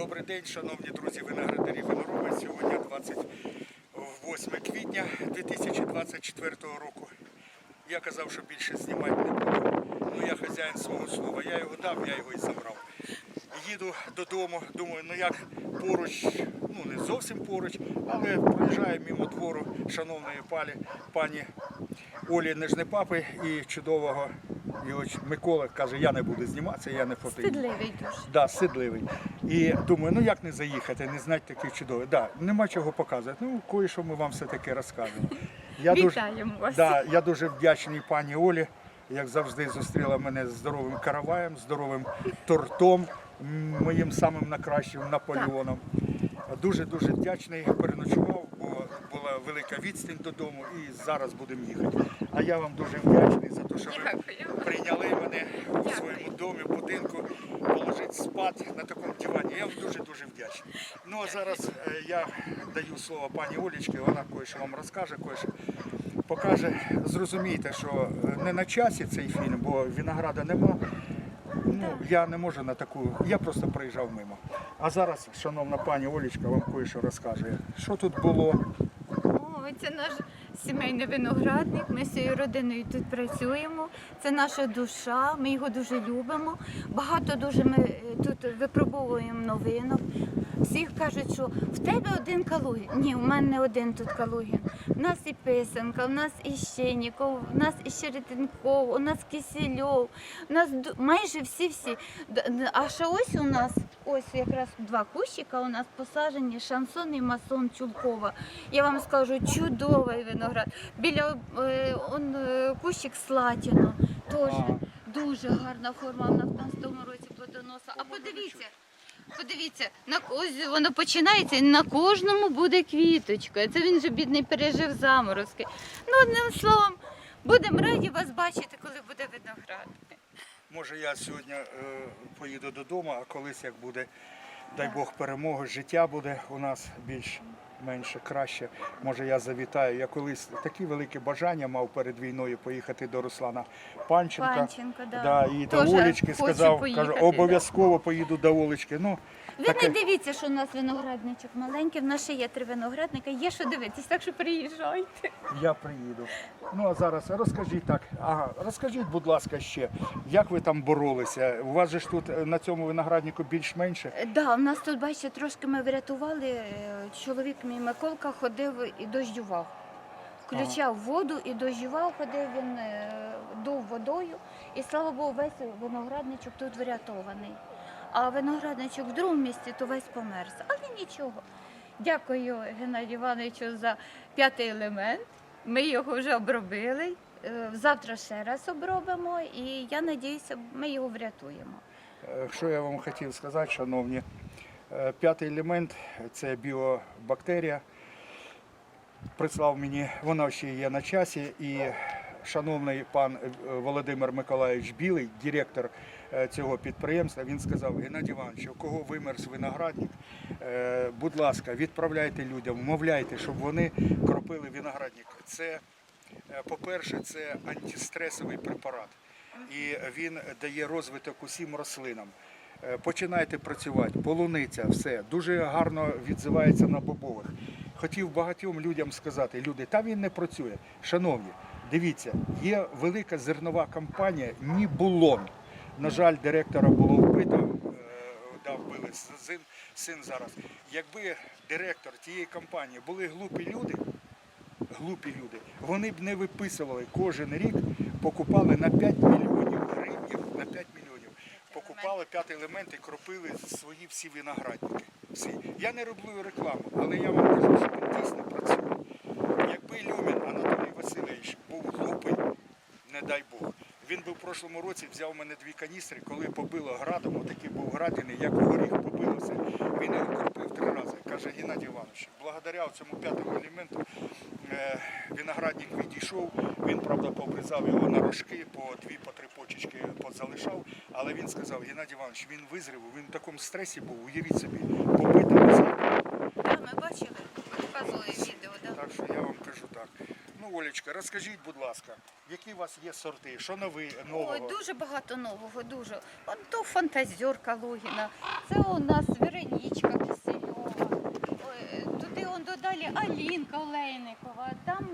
Добрий день, шановні друзі виноградарі винороби. Сьогодні 28 квітня 2024 року. Я казав, що більше знімати не буду. Ну я хазяїн свого слова. Я його дав, я його і забрав. Їду додому, думаю, ну як поруч, ну не зовсім поруч, але проїжджаю мимо двору шановної палі, пані Олі Нежнепапи і чудового його Миколи каже, я не буду зніматися, я не потрібен. Стидливий дуже. Да, сидливий. І думаю, ну як не заїхати, не знати такий чудовий. Да, нема чого показувати. Ну, кое-що ми вам все-таки розкажемо. Я Вітаємо вас. Да, я дуже вдячний пані Олі, як завжди зустріла мене з здоровим караваєм, здоровим тортом, моїм самим найкращим Наполеоном. Дуже-дуже вдячний, переночував, велика відстань додому і зараз будемо їхати. А я вам дуже вдячний за те, що ви прийняли мене у своєму домі, будинку, положити спати на такому дивані. Я вам дуже-дуже вдячний. Ну а зараз е, я даю слово пані Олічці, вона кое-що вам розкаже, кое-що покаже. Зрозумійте, що е, не на часі цей фільм, бо винограда нема. Ну, я не можу на таку, я просто проїжджав мимо. А зараз, шановна пані Олічка, вам кое-що розкаже. Що тут було? Це наш сімейний виноградник. Ми з цією родиною тут працюємо. Це наша душа. Ми його дуже любимо. Багато дуже ми е, тут випробовуємо новинок. Всі кажуть, що в тебе один Калугін. Ні, у мене не один тут Калугін. У нас і Писанка, у нас і Щеніков, у нас і Щеретинков, у нас Кисельов, у нас майже всі-всі. А ще ось у нас, ось якраз два кущика у нас посаджені, шансон і масон Чулкова. Я вам скажу, чудовий виноград. Біля е, он, е, кущик Слатіно, теж дуже гарна форма в 15 році плодоноса. А подивіться. Подивіться, на ось воно починається, і на кожному буде квіточка. Це він же бідний пережив заморозки. Ну, одним словом, будемо раді вас бачити, коли буде виноград. Може, я сьогодні е, поїду додому, а колись як буде, дай Бог перемога, життя буде у нас більш менше, краще. Може, я завітаю. Я колись такі великі бажання мав перед війною поїхати до Руслана Панченка. Панченко, да. Да, і до Тоже Олечки хочу сказав, поїхати, кажу, да. обов'язково поїду до Олечки. Ну, Ви таке- не дивіться, що у нас виноградничок маленький, в нас ще є три виноградника, є що дивитись, так що приїжджайте. Я приїду. Ну а зараз розкажіть так. Ага, розкажіть, будь ласка, ще, як ви там боролися? У вас же ж тут е, на цьому винограднику більш-менше. Е, Да, у нас тут, бачите, трошки ми врятували. е, Чоловік мій Миколка ходив і дощував. Включав воду і дощував, ходив він, е, дув водою. І слава Богу, весь виноградничок тут врятований. А виноградничок в другому місці то весь померз. Але нічого. Дякую Геннадію Івановичу за п'ятий елемент. Ми його вже обробили. Е, Завтра ще раз обробимо, і я сподіваюся, ми його врятуємо. Е, Що я вам хотів сказати, шановні, п'ятий елемент це біобактерія. Прислав мені, вона ще є на часі. І шановний пан е, Володимир Миколаївич Білий, директор е, цього підприємства, він сказав: Геннадій Іванович, у кого вимерз виноградник, е, будь ласка, відправляйте людям, вмовляйте, щоб вони кропили виноградник. Це, е, по-перше, це антистресовий препарат. І він дає розвиток усім рослинам. Е, Починайте працювати, полуниця, все дуже гарно відзивається на бобових. Хотів багатьом людям сказати, люди, та він не працює. Шановні, дивіться, є велика зернова компанія Нібулон. На жаль, директора було вбито, е, да, вбили син, син зараз. Якби директор тієї компанії були глупі люди, глупі люди, вони б не виписували кожен рік, покупали на 5 мільйонів гривень, на 5 мільйонів, покупали п'ятий елемент і кропили свої всі виноградники. Всі. Я не роблю рекламу, але я вам кажу, що він дійсно працює. Якби Люмін Анатолій Васильович був глупий, не дай Бог. Він би в прошлому році взяв у мене дві каністри, коли побило градом, отакий був градини, як горіх побило все. Він його кропив три рази. Каже Геннадій Іванович, благодаря цьому п'ятому елементу е, виноградник відійшов. Він, правда, пообрізав його на рожки, по дві, по три почечки позалишав. Але він сказав, Геннадій Іванович, він визрів, він в такому стресі був, уявіть собі, побитий. Так, ми бачили, показували відео, да. Так що я вам кажу так. Ну, Олечка, розкажіть, будь ласка, які у вас є сорти, що нови, нового? Ой, дуже багато нового, дуже. От то фантазерка Логіна, це у нас Туди он додалі Алінка Олейникова. Там,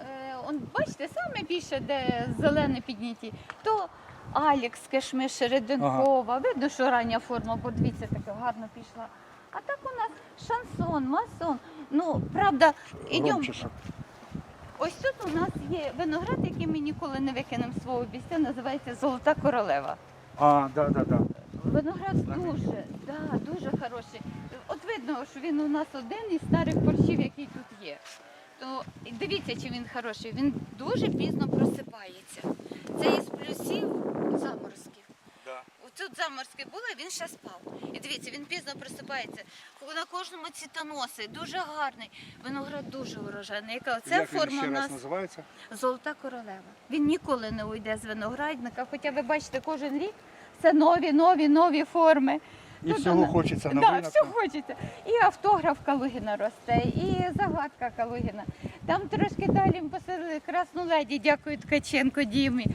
е, он, бачите, саме більше, де зелене підняті, то Алікс Кешмиш Середенкова. Видно, що рання форма, бо дивіться, така гарно пішла. А так у нас шансон, масон. Ну, правда. Громче, Ось тут у нас є виноград, який ми ніколи не викинемо з свого бістя, називається Золота королева. А, да, да, да. Виноград дуже, да, дуже хороший. От видно, що він у нас один із старих борщів, який тут є. То дивіться, чи він хороший. Він дуже пізно просипається. Це із плюсів заморозків. да. Тут заморозки були, він ще спав. І дивіться, він пізно просипається. На кожному цвітоноси, дуже гарний. Виноград дуже урожайний. Яка це Як форма він ще у нас раз називається? Золота королева. Він ніколи не уйде з виноградника, хоча ви бачите, кожен рік це нові, нові, нові форми. І всього вона- хочеться Да, новинок. все хочеться. І автограф Калугіна росте, і загадка Калугіна. Там трошки далі ми посадили красну леді, дякую Ткаченко Дімі.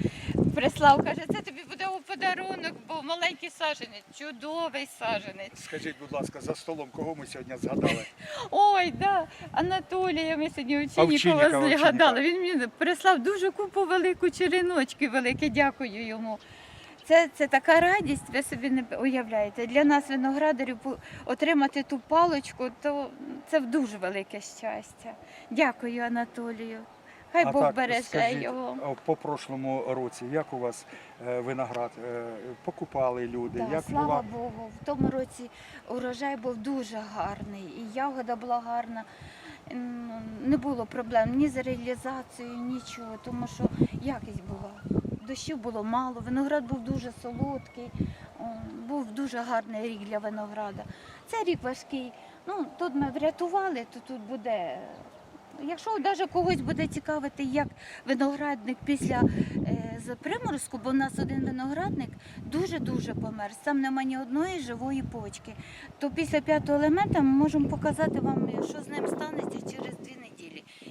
Прислав, каже, це тобі буде у подарунок, бо маленький саженець, чудовий саженець. Скажіть, будь ласка, за столом, кого ми сьогодні згадали? Ой, да, Анатолія, ми сьогодні Овчиннікова згадали. Він мені прислав дуже купу велику череночки велике, дякую йому. Це, це така радість, ви собі не уявляєте. Для нас, виноградарів, отримати ту паличку, то це дуже велике щастя. Дякую, Анатолію. Хай а Бог так, береже скажіть, його. по прошлому році, як у вас е, виноград? Е, покупали люди? Так, як слава була? Богу, в тому році урожай був дуже гарний, і ягода була гарна. Не було проблем ні з реалізацією, нічого, тому що якість була. Дощів було мало, виноград був дуже солодкий, був дуже гарний рік для винограда. Це рік важкий. Ну, тут ми врятували, то тут буде. Якщо навіть когось буде цікавити, як виноградник після е, приморозку, бо в нас один виноградник дуже-дуже помер, там нема ні одної живої почки, то після п'ятого елемента ми можемо показати вам, що з ним станеться.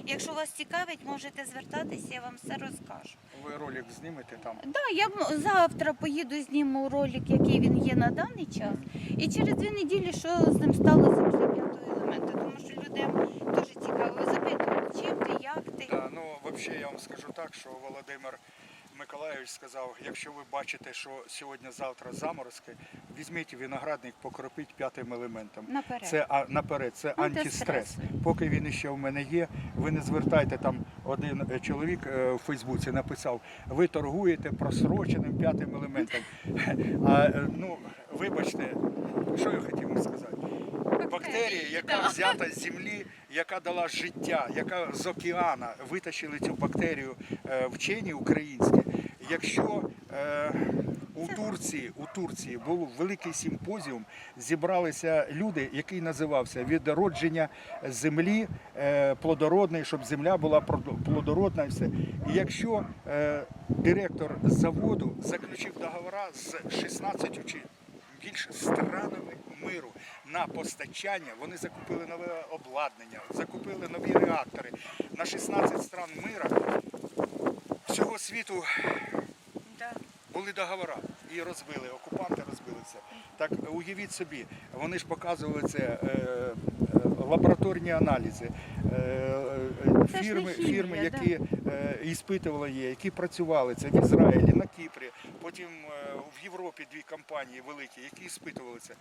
Якщо вас цікавить, можете звертатися, я вам все розкажу. Ви ролик знімете там? Да, я завтра поїду, зніму ролик, який він є на даний час. І через дві неділі, що з ним сталося після п'ятого елемента. Тому що людям дуже цікаво запитують, чим ти, як ти. Да, ну взагалі я вам скажу так, що Володимир Миколайович сказав, якщо ви бачите, що сьогодні-завтра заморозки, візьміть виноградник, покропіть п'ятим елементом. Наперед. Це а, наперед, це антистрес. Поки він ще в мене є, ви не звертайте там один е, чоловік е, у Фейсбуці написав, ви торгуєте просроченим п'ятим елементом. А е, ну, вибачте, що я хотів сказати? Бактерія, яка взята з землі, яка дала життя, яка з океана витащили цю бактерію е, вчені українські. Якщо е, у Турції, у Турції був великий симпозіум, зібралися люди, який називався Відродження землі е, плодородної, щоб земля була плодородна і все. І якщо директор заводу заключив договори з 16 чи більше странами миру на постачання. Вони закупили нове обладнання, закупили нові реактори. На 16 стран мира всього світу Да. були договори і розбили, окупанти розбили це. Так уявіть собі, вони ж показували це е, е, лабораторні аналізи, е, фірми, фірми, які е, іспитували які працювали це в Ізраїлі, на Кіпрі, потім е, в Європі дві компанії великі, які іспитували це.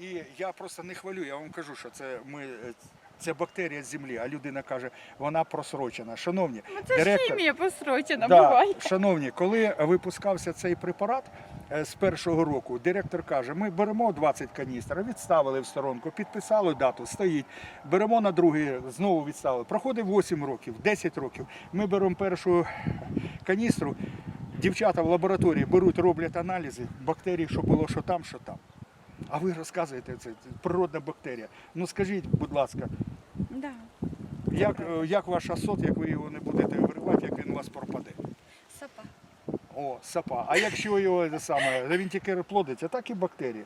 І я просто не хвалю, я вам кажу, що це ми. е, Це бактерія з землі, а людина каже, вона просрочена. Шановні, Ну, це ж директор, хімія посрочена, Да, буває. шановні, коли випускався цей препарат з першого року, директор каже: ми беремо 20 каністр, відставили в сторонку, підписали дату, стоїть. Беремо на другий, знову відставили. Проходить 8 років, 10 років. Ми беремо першу каністру. Дівчата в лабораторії беруть, роблять аналізи, бактерій, що було, що там, що там. А ви розказуєте це, це природна бактерія. Ну скажіть, будь ласка, Да. як, е, як ваш асот, як ви його не будете виривати, як він у вас пропаде? О, сапа. А якщо його це саме, він тільки плодиться, так і бактерії.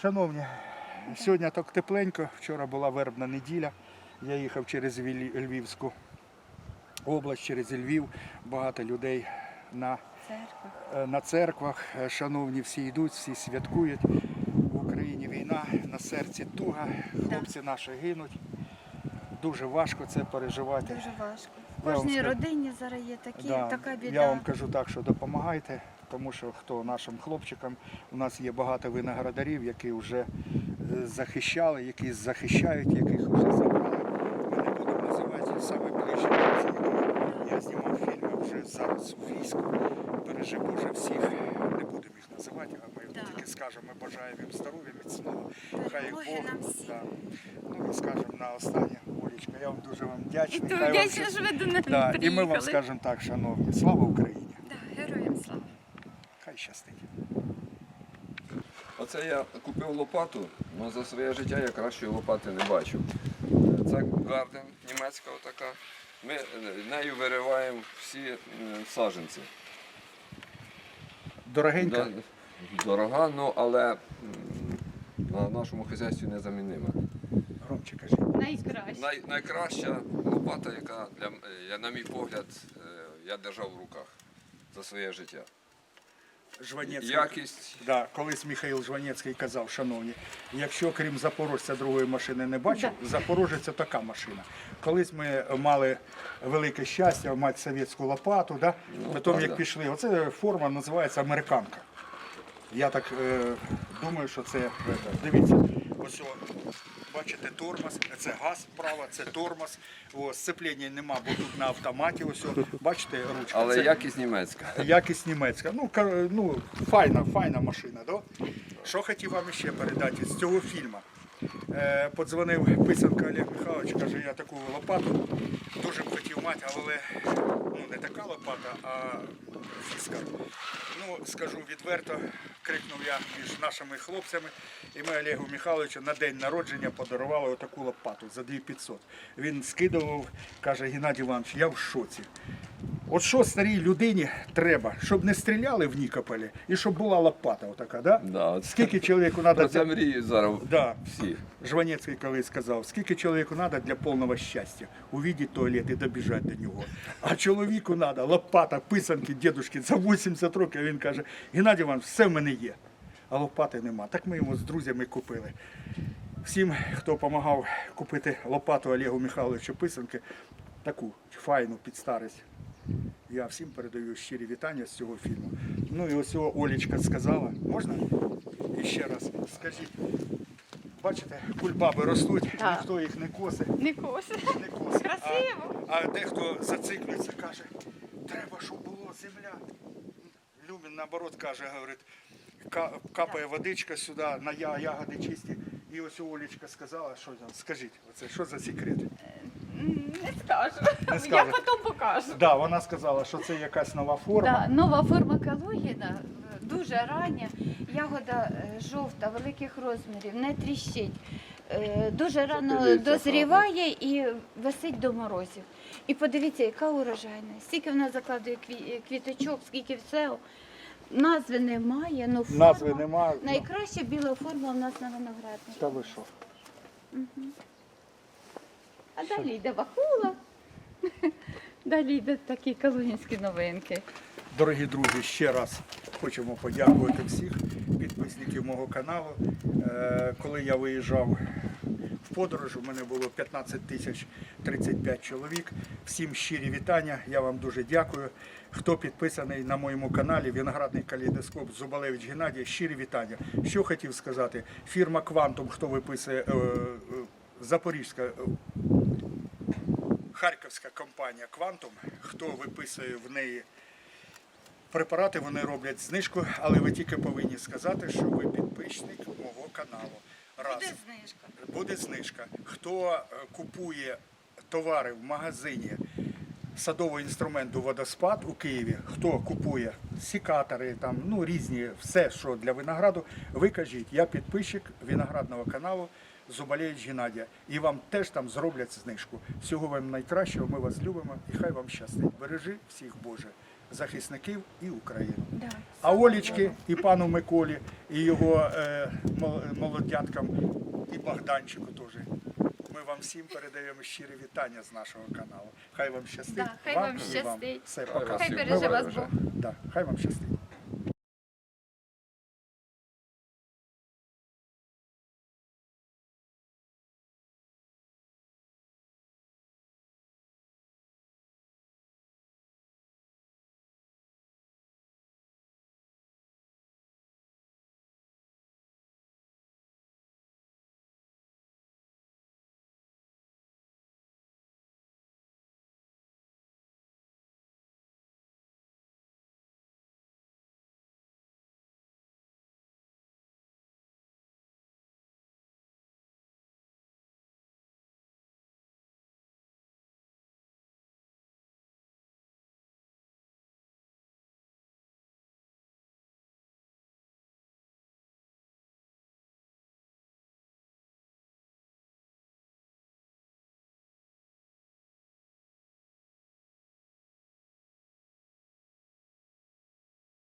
Шановні, сьогодні так тепленько, вчора була вербна неділя. Я їхав через Львівську область, через Львів. Багато людей на, Церква. е, на церквах. Е, Шановні, всі йдуть, всі святкують. В Україні війна, на серці туга, хлопці наші гинуть. Дуже важко це переживати. Дуже важко. В кожній скажу- родині зараз є такі, Да, така біда. Я вам кажу так, що допомагайте, тому що хто нашим хлопчикам, у нас є багато виноградарів, які вже е, захищали, які захищають, яких вже забрали. Ми не будемо називати саме ближче, я знімав фільми вже зараз у війську. Бережи Боже всіх, не будемо їх називати, а ми Да. тільки скажемо, ми бажаємо їм здоров'я, міцного, хай Бог. Да. Ну і скажемо на останнє, Олечка, я вам дуже вам вдячний. Хай вам вдячна, щас- що ви до нас Да, і ми вам скажемо так, шановні, слава Україні! Да, героям слава. Хай щастить. Оце я купив лопату, але за своє життя я кращої лопати не бачив. Це гарден німецька така. Ми е, нею вириваємо всі е, саджанці. Дорогенька, Да, Дорога, ну але м, на нашому хазяйстві незамінима. громче кажи. Найкраще. Най, найкраща лопата, яка для я, на мій погляд, е, я держав в руках за своє життя. Жванецький. Якість. Да, колись Михайло Жванецький казав, шановні, якщо крім Запорожця другої машини не бачив, Запорожець це така машина. Колись ми мали велике щастя мати совєтську лопату, да? потім правда. як пішли, оце форма називається американка. Я так е, думаю, що це, е, дивіться, ось о, бачите тормоз, це газ справа, це тормоз, о, сцеплення нема, бо тут на автоматі, ось о, бачите ручка. Але це, якість німецька. Якість німецька. Ну, ну файна, файна машина. Да? Що хотів вам ще передати з цього фільму? Е, подзвонив Писанка Олег Михайлович, каже, я таку лопату дуже б хотів мати, але ну, не така лопата, а фіска. Скажу відверто, крикнув я між нашими хлопцями, і ми Олегу Михайловичу на день народження подарували отаку лопату за 2500. Він скидував, каже, Геннадій Іванович, я в шоці. От що старій людині треба, щоб не стріляли в Нікополі і щоб була лопата отака, да? Да, Скільки чоловіку треба це мріють зараз Да. всі. Жванецький колись сказав, скільки чоловіку треба для повного щастя. Увидіть туалет і добіжати до нього. А чоловіку треба лопата, писанки, дідушки за 80 років. Він каже, Геннадій Іванович, все в мене є. А лопати нема. Так ми йому з друзями купили. Всім, хто допомагав купити лопату Олегу Михайловичу писанки, таку файну під старість. Я всім передаю щирі вітання з цього фільму. Ну і ось Олічка сказала. Можна? І ще раз скажіть. Бачите, кульбаби ростуть, Так. ніхто їх не косить, Не коси. не косить. Красиво. А, а дехто зациклюється, каже, треба, щоб було земля. Наоборот каже, говорить, капає водичка сюди, на ягоди чисті. І ось Олічка сказала, що там, скажіть, оце що за секрет? Не скажу. Не Я потім покажу. Да, вона сказала, що це якась нова форма. Да, нова форма калугіна, дуже рання, ягода е, жовта, великих розмірів, не тріщить. Е, Дуже рано дозріває і висить до морозів. І подивіться, яка урожайність. Скільки вона закладує квіточок, скільки всього. Назви немає, ну форма. Назви немає. Найкраща біла форма у нас на винограднику. Та ви що? А далі йде бакула. Далі йдуть такі калугінські новинки. Дорогі друзі, ще раз хочемо подякувати всіх підписників мого каналу. Е, Коли я виїжджав подорож, у мене було 15 тисяч 35 чоловік. Всім щирі вітання. Я вам дуже дякую. Хто підписаний на моєму каналі Виноградний калейдоскоп Зубалевич Геннадій, щирі вітання. Що хотів сказати? Фірма Квантум, хто виписує е, е, Запорізька. е, Харківська компанія Квантум, хто виписує в неї препарати, вони роблять знижку, але ви тільки повинні сказати, що ви підписник мого каналу. Раз. Буде знижка. Буде знижка. Хто е, купує товари в магазині садового інструменту водоспад у Києві, хто купує сікатори, там, ну, різні, все, що для винограду, ви кажіть, я підписчик виноградного каналу Зубалєвич Геннадія. І вам теж там зроблять знижку. Всього вам найкращого, ми вас любимо і хай вам щастить. Бережи всіх Боже, захисників і Україну. Да. А Олічки і пану Миколі, і його е, молодяткам, і Богданчику теж. Ми вам всім передаємо щирі вітання з нашого каналу. Хай вам щастить. Да, хай вам вам щастить. Все Хай пока. Хай береже вас Бог. Да, хай вам щастить.